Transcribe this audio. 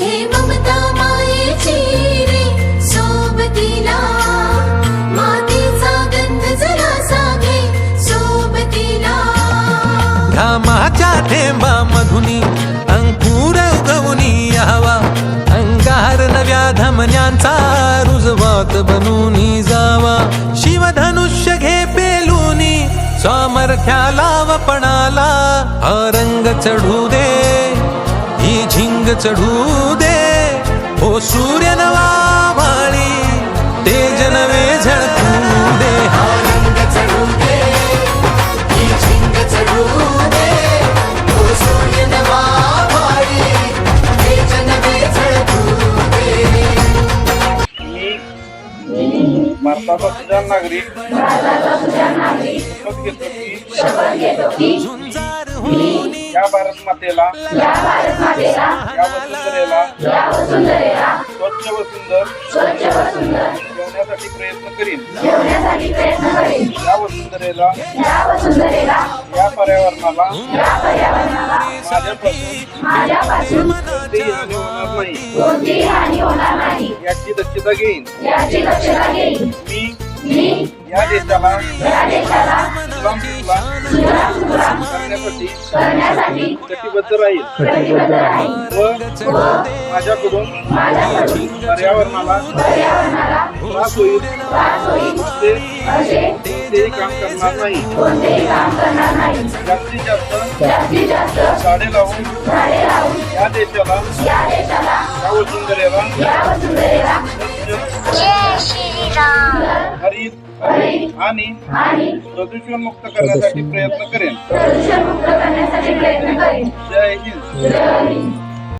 हे ममता मायेची रे सोबतीला. मातीचा गंध सोबतीला. घामाच्या थेंबा मधुनी अंकुर उगवनी यावा. अंगार नव्या धमन्यांचा रुजवात बनून जावा. शिवधनुष्य घे पेलूनी सामर्थ्याला वपणाला हा रंग चढू दे. चढू दे. हो सूर्य नवा भाळी तेज नवे झळकू दे. रंग चढू दे. झिंग चढू दे. ओ सूर्य नवा भारी तेज नवे झळकू दे. मी भारताचा सुजाण नागरिक शपथ घेतो की. झुंजार होऊनी या भारत मातेला या वसुंधरेला स्वच्छ व सुंदर ठेवण्यासाठी प्रयत्न करीन. या वसुंधरेला या पर्यावरणाला माझ्यापासून कोणतीही हानी होणार नाही. याची दक्षता घेईन. मी या देशाला सुजलाम करण्यासाठी कटिबद्ध राहील. व माझ्याकडून पर्यावरणाला त्रास होईल कोणतेही काम करणार नाही. जास्तीत जास्त झाडे लावून या देशाला या वसुंधरेला हरित आणि प्रदूषण. मुक्त करण्यासाठी प्रयत्न करेन. जय हिंद.